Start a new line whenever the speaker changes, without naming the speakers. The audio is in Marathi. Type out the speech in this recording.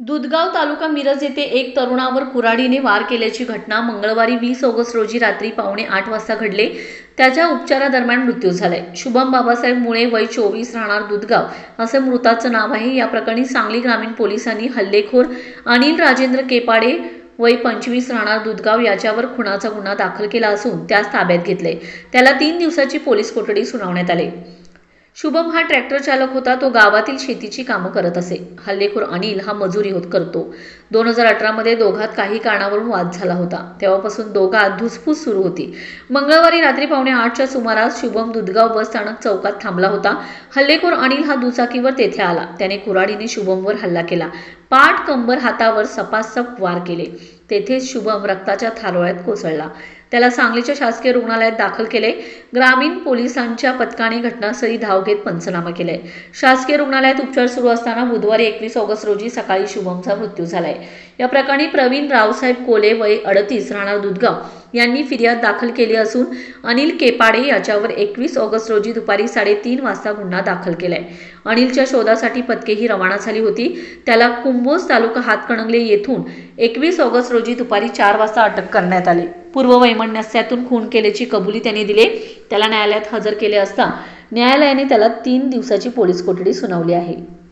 दुधगाव तालुका मिरज येथे एक तरुणावर कुऱ्हाडीने वार केल्याची घटना मंगळवारी वीस ऑगस्ट रोजी रात्री पावणे आठ वाजता घडले. त्याच्या उपचारादरम्यान मृत्यू झालाय. शुभम बाबासाहेब मुळे वय चोवीस राहणार दुधगाव असे मृताचं नाव आहे. या प्रकरणी सांगली ग्रामीण पोलिसांनी हल्लेखोर अनिल राजेंद्र केपाडे वय पंचवीस राहणार दुधगाव याच्यावर खुनाचा गुन्हा दाखल केला असून त्यास ताब्यात घेतले त्याला तीन दिवसाची पोलीस कोठडी सुनावण्यात आली. शुभम हा ट्रॅक्टर चालक होता. तो गावातील शेतीची कामं करत असे. हल्लेखोर अनिल हा मजुरी होत करतो. दोन हजार अठरामध्ये दोघात काही कारणावरून वाद झाला होता. तेव्हापासून दोघात धुसफूस सुरू होती. मंगळवारी रात्री पावणे आठच्या सुमारास शुभम दुधगाव बस स्थानक चौकात थांबला होता. हल्लेखोर अनिल हा दुचाकीवर तेथे आला. त्याने कुऱ्हाडीने शुभमवर हल्ला केला. पाठ कंबर हातावर सपासप वार केले. तेथेच शुभम रक्ताच्या थारोळ्यात कोसळला. त्याला सांगलीच्या शासकीय रुग्णालयात दाखल केले. ग्रामीण पोलिसांच्या पथकाने घटनास्थळी धाव घेत पंचनामा केलाय. शासकीय रुग्णालयात उपचार सुरू असताना बुधवारी एकवीस ऑगस्ट रोजी सकाळी शुभमचा मृत्यू झालाय. या प्रकरणी प्रवीण रावसाहेब कोले वय अडतीस राहणार दुधगाव यांनी फिर्याद दाखल केली असून अनिल केपाडे याच्यावर एकवीस ऑगस्ट रोजी दुपारी साडेतीन वाजता गुन्हा दाखल केलाय. अनिलच्या शोधासाठी पथकेही रवाना झाली होती. त्याला कुंभोज तालुका हातकणंगले येथून एकवीस ऑगस्ट रोजी दुपारी चार वाजता अटक करण्यात आली. पूर्व वैमनस्यातून खून केल्याची कबुली त्याने दिली. त्याला न्यायालयात हजर केले असता न्यायालयाने त्याला तीन दिवसाची पोलीस कोठडी सुनावली आहे.